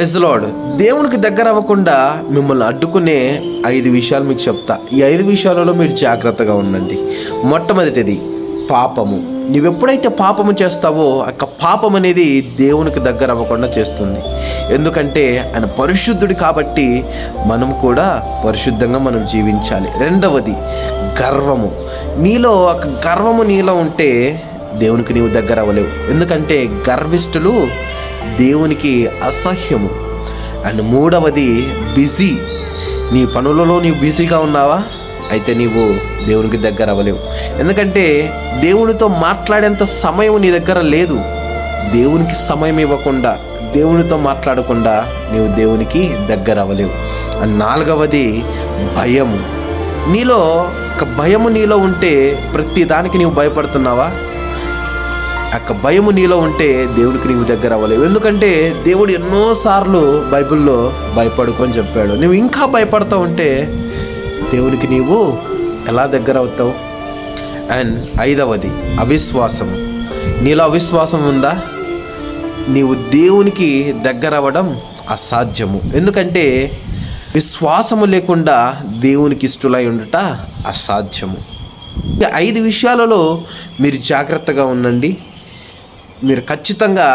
ఎస్లాడ్ దేవునికి దగ్గర అవ్వకుండా మిమ్మల్ని అడ్డుకునే ఐదు విషయాలు మీకు చెప్తా. ఈ ఐదు విషయాలలో మీరు జాగ్రత్తగా ఉండండి. మొట్టమొదటిది పాపము. నువ్వెప్పుడైతే పాపము చేస్తావో ఆ పాపం అనేది దేవునికి దగ్గర అవ్వకుండా చేస్తుంది. ఎందుకంటే ఆయన పరిశుద్ధుడు కాబట్టి మనం కూడా పరిశుద్ధంగా మనం జీవించాలి. రెండవది గర్వము. నీలో ఒక గర్వము నీలో ఉంటే దేవునికి నీవు దగ్గర అవ్వలేవు. ఎందుకంటే గర్విష్ఠులు దేవునికి అసహ్యము. అండ్ మూడవది బిజీ. నీ పనులలో నీవు బిజీగా ఉన్నావా? అయితే నీవు దేవునికి దగ్గర అవ్వలేవు. ఎందుకంటే దేవునితో మాట్లాడేంత సమయం నీ దగ్గర లేదు. దేవునికి సమయం ఇవ్వకుండా దేవునితో మాట్లాడకుండా నీవు దేవునికి దగ్గర అవ్వలేవు. అండ్ నాలుగవది భయము. నీలో ఒక భయము నీలో ఉంటే ప్రతి దానికి నీవు భయపడుతున్నావా? యొక్క భయము నీలో ఉంటే దేవునికి నీవు దగ్గర అవ్వలేవు. ఎందుకంటే దేవుడు ఎన్నోసార్లు బైబిల్లో భయపడుకొని చెప్పాడు. నువ్వు ఇంకా భయపడతా ఉంటే దేవునికి నీవు ఎలా దగ్గర అవుతావు? అండ్ ఐదవది అవిశ్వాసము. నీలో అవిశ్వాసం ఉందా? నీవు దేవునికి దగ్గర అవ్వడం అసాధ్యము. ఎందుకంటే విశ్వాసము లేకుండా దేవునికి ఇష్టలై ఉండుట అసాధ్యము. ఐదు విషయాలలో మీరు జాగ్రత్తగా ఉండండి. మీరు ఖచ్చితంగా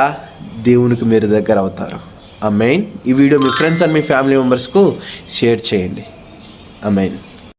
దేవునికి మీరు దగ్గర అవుతారు. ఆ మెయిన్ ఈ వీడియో మీ ఫ్రెండ్స్ అండ్ మీ ఫ్యామిలీ మెంబర్స్కు షేర్ చేయండి. ఆ మెయిన్